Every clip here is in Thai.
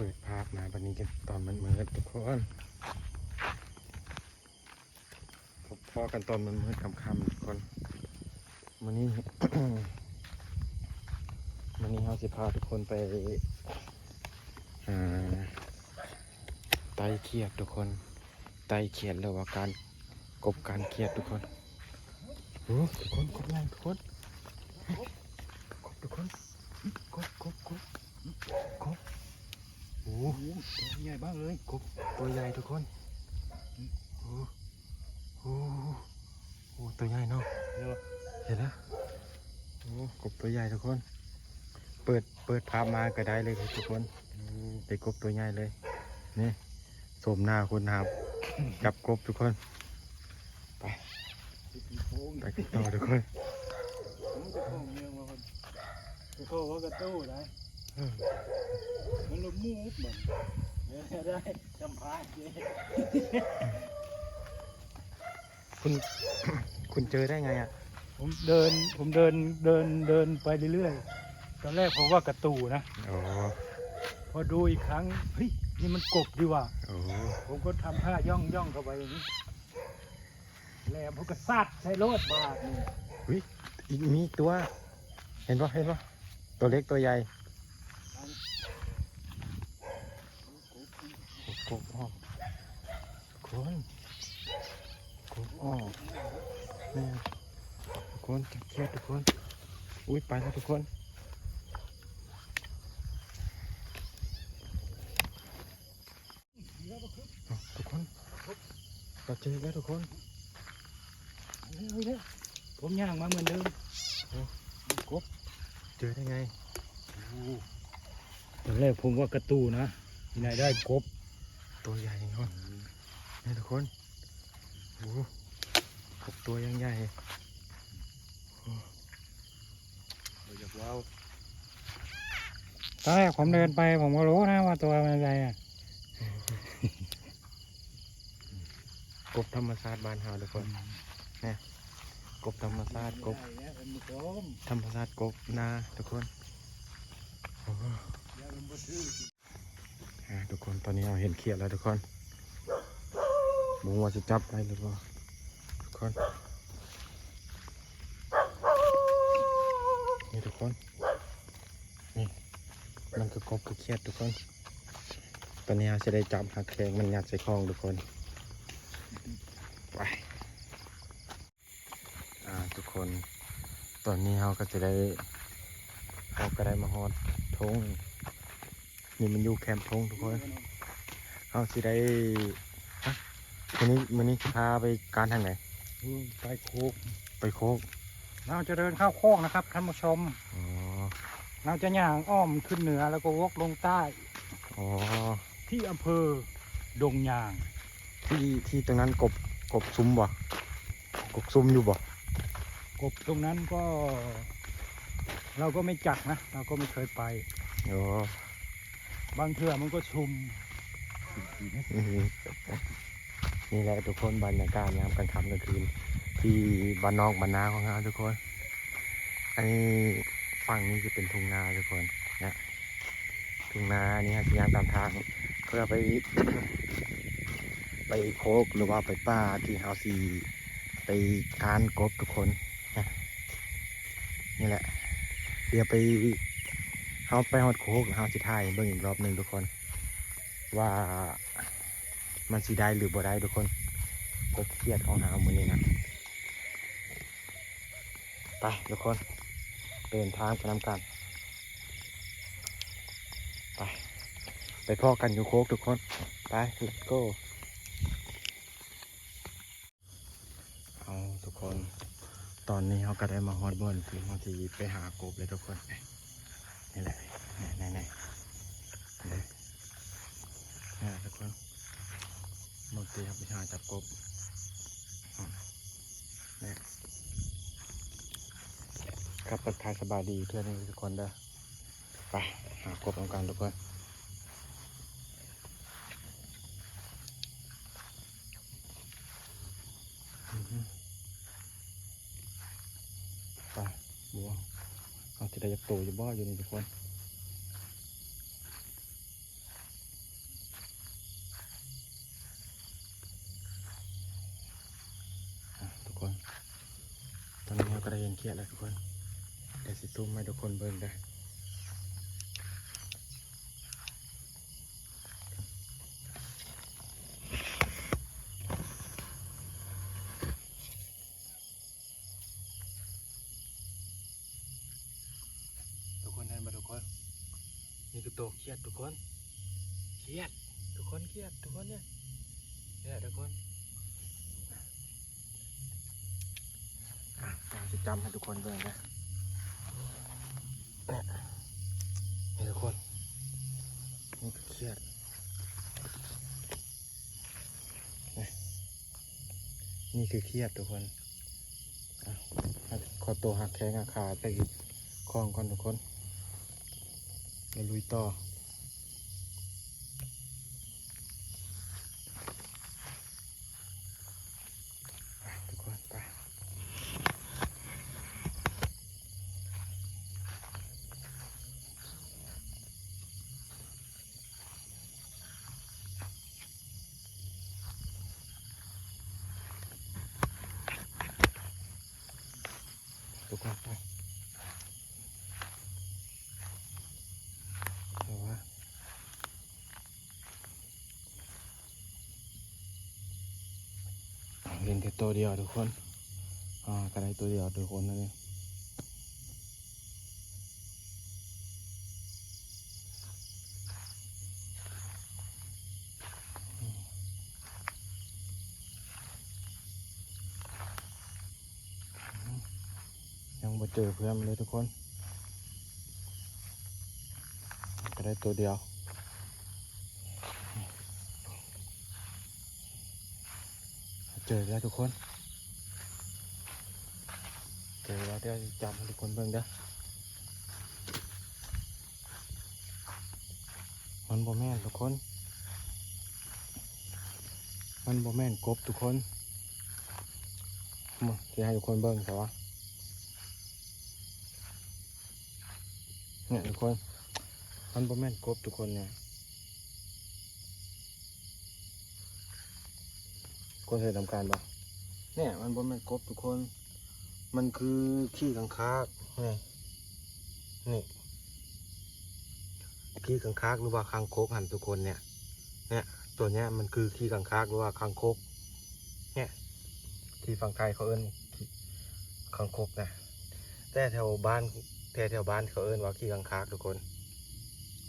เปิดภาพมาวันนี้กันตอนมันมืดทุกคนพบพ่อกันตอนมันมืดค่ำๆทุกคนวันนี้วันนี้เราจะพาทุกคนไปหาไตเขียดทุกคน ไตเขียดหรือว่าการกบการเขียดทุกคนโอ้ทุกคนกบใหญ่ทุกคนกบทุกคนกบกบกบกบโอ้โอ้โห ตัวใหญ่บ้างเลยกบตัวใหญ่ทุกคนโอ้โหโอ้ตัวใหญ่เนาะเนาะเห็นแล้วโอ้กบตัวใหญ่ทุกคน เปิดเปิดภาพมาก็ได้เลยครับทุกคนได้กบตัวใหญ่เลยนี่สมหน้าคนหาบจับกบทุกคนติดโค้งไปกันต่อทุกคนผมจะโค้งเมียงมาคนจะโค้งว่ากระตู้ได้ มันลมมูฟบังเนี่ยได้จำพายเจ๊คุณคุณเจอได้ไงอะ ผมเดินผมเดินเดินเดินไปเรื่อยๆ ตอนแรกผมว่ากระตูนะโอ้พอดูอีกครั้งเฮ้ยนี่มันกบดีว่ะโอ้ผมก็ทำท่าย่องย่องเข้าไปอย่างนี้แล้วผมก็ซาดใส่รถบาทนี่อีกมีตัว เห็นปะเห็นปะตัวเล็กตัวใหญ่ กบอ้อมคนกบอ้อมนี่ทุกคนจับเครียดทุกคน อุ้ยไปแล้วทุกคนเอาทุกคนเราเจอแล้วทุกคนเอาเถอะผมย่างมาเหมือนเดิมเจอได้ไงตอนแรกผมว่ากระตูนะที่ไหนได้กบ ตัวใหญ่เนาะนี่ทุกคนโอ้โหกบตัวยังใหญ่อยากว้าวตอนแรกผมเดินไปผมก็รู้นะว่าตัวมันอะไรอะกบธรรมชาติบ้านเฮาทุกคนกบธรรมชาติกบได้แล้วเป็นกบธรรมชาติกบนาทุกคน ทุกคนตอนนี้เราเห็นเขียดแล้วทุกคนบุงว่าจะจับได้หรือเปล่าทุกคน นี่ทุกคน นี่มันคือกบคือเขียดทุกคน ตอนนี้เราจะได้จับหักแขงมันยัดใส่คลองทุกคน ไปทุกคน ตอนนี้เราก็จะได้เราก็ได้มาฮอดทง นี่มันอยู่แคมป์ทงทุกคนเอาสิได้ฮะวันนี้วันนี้จะพาไปการทางไหนไปโคกไปโคกเราจะเดินเข้าโคกนะครับท่านผู้ชมอ๋อเราจะย่างอ้อมขึ้นเหนือแล้วก็วกลงใต้อ๋อที่อำเภอดงยาง ที่ที่ตรงนั้นกบกบซุ้มบ่กบซุ้มอยู่บ่กบตรงนั้นก็ เราก็ไม่จักนะ เราก็ไม่เคยไปอ๋อ บางเทื่อมันก็ชุม นี่แหละทุกคนบรรยากาศยามกลางค่ำกลางคืน ที่บ้านนอกบ้านนาของเราทุกคนอันนี้ฝั่งนี้จะเป็นทุ่งนาทุกคนนะทุ่งนาอันนี่ฮะที่ยามตามทางเพื่อไป ไปโคกหรือว่าไปป่าที่เฮาซีไปการกบทุกคนนะนี่แหละเดี๋ยวไป เฮาไปฮอดโคกแล้วเฮาสิถ่ายเบิ่งอีกรอบหนึ่งทุกคน ว่ามันสิได้หรือบ่ได้ทุกคนกบเครียดของเฮามือนี้นะไปทุกคนเดินทางไปนำกันไปไปพ่อกันอยู่โคกทุกคนไป let's go เอาทุกคน ตอนนี้เขาก็ได้มาฮอดบอนที่เขาที่ไปหากบเลยทุกคน นี่แหละนี่นี่นี่นี่ทุกคนบางทีเขาไปหาจับกบนี่ครับประทายสบายดีเพื่อนทุกคนเด้อไปหากบทำกันทุกคน จะโตจะบ่ออยู่นี่ทุกคนทุกคน ตอนนี้เรากระด้เห็นเขียดแล้วทุกคนเดี๋ยวสิซูมให้ทุกคนเบิ่งได้ คนเครียดทุกคนเนี่ยเนี่ยทุกคนจะจำให้ทุกคนเบิ่งนะเนี่ยนี่ทุกคนนี่คือเครียดเนี่ยนี่คือเครียดทุกคนขอตัวหักแข้งหักขาไปคล้องก่อนทุกคนแล้วลุยต่อ ไปทุกคนไป ทุกคนไปแต่ว่าเล่นแต่ตัวเดียวทุกคน อ่ากระไดตัวเดียวทุกคนนั่นเอง เจอเพื่อนเลยทุกคนกระได้ตัวเดียว เจอแล้วทุกคน เจอแล้วเดี๋ยวจำให้ทุกคนเบิ่งเด้อมันบ่แม่นทุกคน มันบ่แม่นกบทุกคนมาที่ให้ทุกคนเบิ่งแต่ว่า เนี่ยทุกคนมันบ่แม่นกบทุกคนเนี่ยคนเคยทำการบ่เนี่ยมันบ่แม่นกบทุกคน มันคือขี้กังคากนี่นี่ขี้กังคากหรือว่าคางคกหันทุกคนเนี่ยเนี่ยตัวเนี้ยมันคือขี้กังคากหรือว่าคางคกเนี่ยที่ฝั่งไทยเขาเอิ้นขี้คางคกนะแต่แถวบ้าน แถวแถวบ้านเขาเอิ้นว่าขี้กังคากทุกคน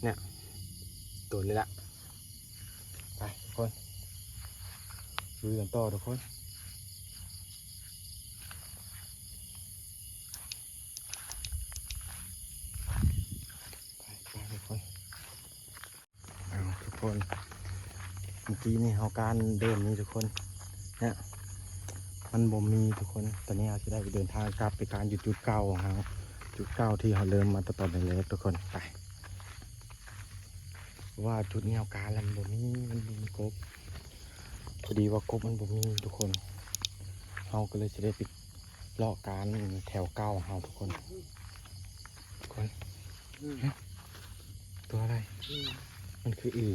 เนี่ยตัวนี้ละไปทุกคนดูกันต่อทุกคนไปทุกคนเอาทุกคนเมื่อกี้นี่เขาการเดินนี่ทุกคนเนี่ยมันบ่มีทุกคน ตอนนี้เราจะได้ไปเดินทางกลับไปการอยู่จุดเก่าของเรา จุดเก่าที่เขาเริ่มมาตอนตอนเล็กๆทุกคนไป ว่าจุดนี้เขาการันบ่มีมันมีกบพอดีว่ากบมันบ่มีทุกคนเราก็เลยจะได้ไปเลาะการแถวเก้าของเราทุกคนทุกคนตัวอะไร มันคืออึ่ง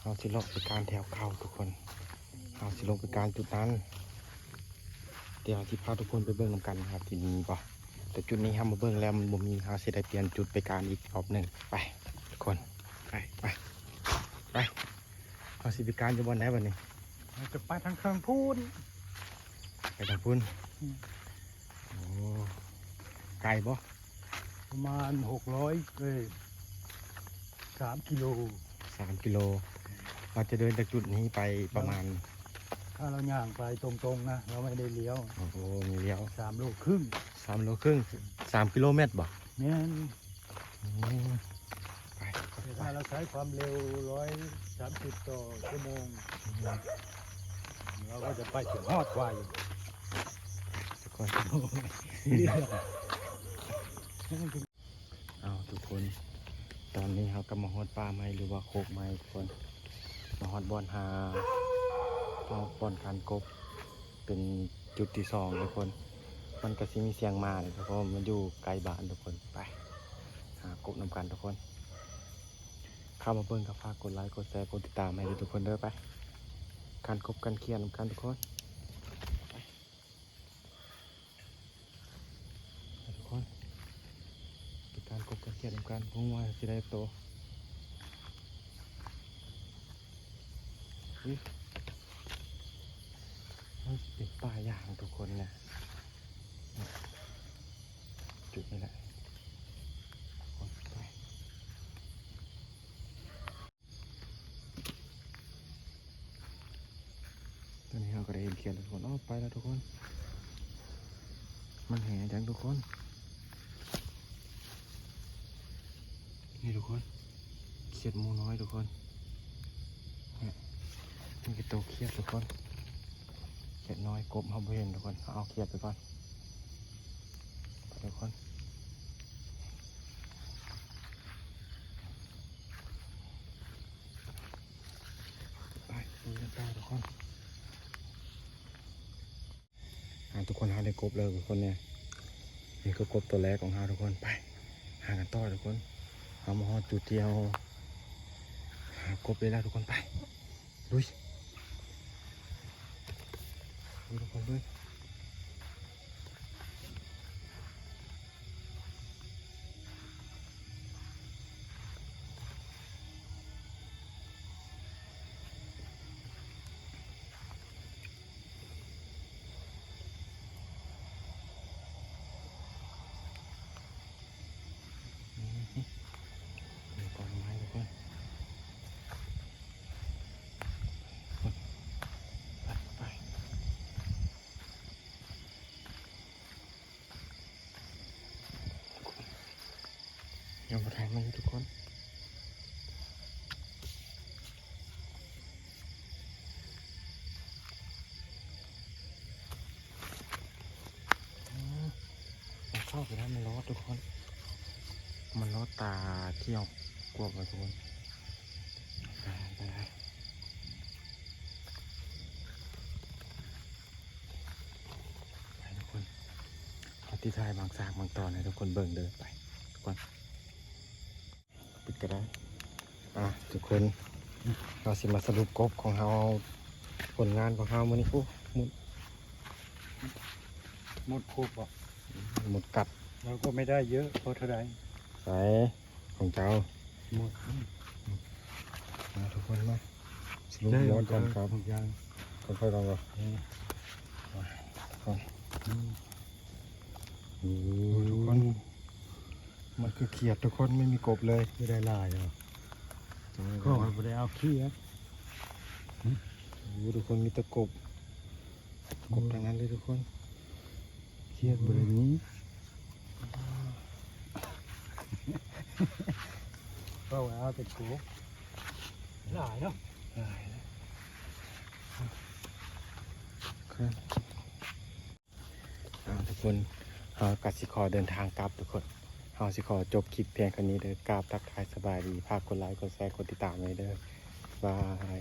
เราสิลงไปการแถวเข้าทุกคนเราสิลงไปการจุดนั้น เดี๋ยวที่พาทุกคนไปเบิ่งนำกันนะครับที่นี่ป่ะแต่จุดนี้ห้ามมาเบิ่งแล้วมันบ่มีเราสิได้เปลี่ยนจุดไปการอีกรอบหนึ่งไปทุกคนไปไปไปเราสิไปการอยู่บนไหนบ้านี้เราจะไปทางเครื่องพูนไปทางพุ่นอืมโอ้ไกลบ่ประมาณหกร้อยเลยสามกิโลสามกิโลเราจะเดินจากจุดนี้ไปประมาณ ถ้าเราย่างไปตรงๆนะ เราไม่ได้เลี้ยวโอ้โหมีเลี้ยวสามโลครึ่งสามโลครึ่งสามกิโลเมตรบ่เนี่ยอืมไปแต่ถ้าเราใช้ความเร็วร้อยสามสิบต่อชั่วโมง เราก็จะไปถึงฮอดไวทุกคนเอาทุกคน ตอนนี้เขากำมาฮอดป่าไม้หรือว่าโคกไม้ทุกคนมาฮอดบอนหา เอาป้อนการกบเป็นจุดที่สองทุกคน มันกระซิมีเสียงมาเลยทุกคนมันอยู่ไกลบ้านทุกคนไปหากบนำกันทุกคน เข้ามาเพิ่งกับฝากกดไลค์กดแชร์กดติดตามให้ทุกคนเด้อไปการกบกันเคลียร์นำกันทุกคนทุกคนการกบกันเคลียร์นำกันพุ่งว่าสิได้โต Thank you. มันเป็นป่าอย่างทุกคนนะจุดนี้แหละคนไปตอนนี้เราก็ได้เห็นเขียดทุกคนอ้อไปแล้วทุกคน มันแห่จังทุกคน นี่ทุกคนเขียดมูน้อยทุกคนเนี่ยนี่คือตัวเขียดทุกคน เขียดน้อยกบเขาบ่เห็นทุกคนเอาเขียดไปก่อนไปทุกคนไปดูกันต่อทุกคนหาทุกคนหาได้กบเลยทุกคนเนี่ยนี่คือกบตัวแรกของเราทุกคนไปหากันต่อทุกคนเอามาฮอจุดเดียวหากบได้แล้วทุกคนไปลุย ลุยทุ ยังมาทางมันอยู่ทุกคนมมันเข้าไปแล้วมันร้อทุกคน มันร้อตาเที่ยวกวบเลยทุกคนไปไปทุกคนที่ทายบางสากบางตอนให้ทุกคนเบิ่งเดินไปทุกคน ปิดก็ได้อะทุกคนเราสิมาสรุปกบของเราผลงานของเรามื่อนี้ปุ๊มุดหมดคุบอะหมุดกัดเราก็ไม่ได้เยอะเพราะเท่าไหรใส่ของเจ้าหมดมาทุกคนมาสรุปยอดก่อนครับทุกอย่างค่อยๆลองก่อนก่อนทุกคน มันคือเขียดทุกคนไม่มีกบเลยไม่ได้ลายหรอกจังเลยก็ไม่ได้เอาขี้อะโอ้โหทุกคนมีแตะกบกบทั้งนั้นเลยทุกคนเครียดบริเวณนี้ก็เอาแต่กูหลายเนาะหลายแล้วครับอ่าทุกคนเฮากัดสิขอเดินทางกลับทุกคน เฮาสิขอจบคลิปเพียงแค่นี้เด้อกราบทักทายสบายดีฝากกดไลค์กดแชร์กดติดตามไว้เด้อบาย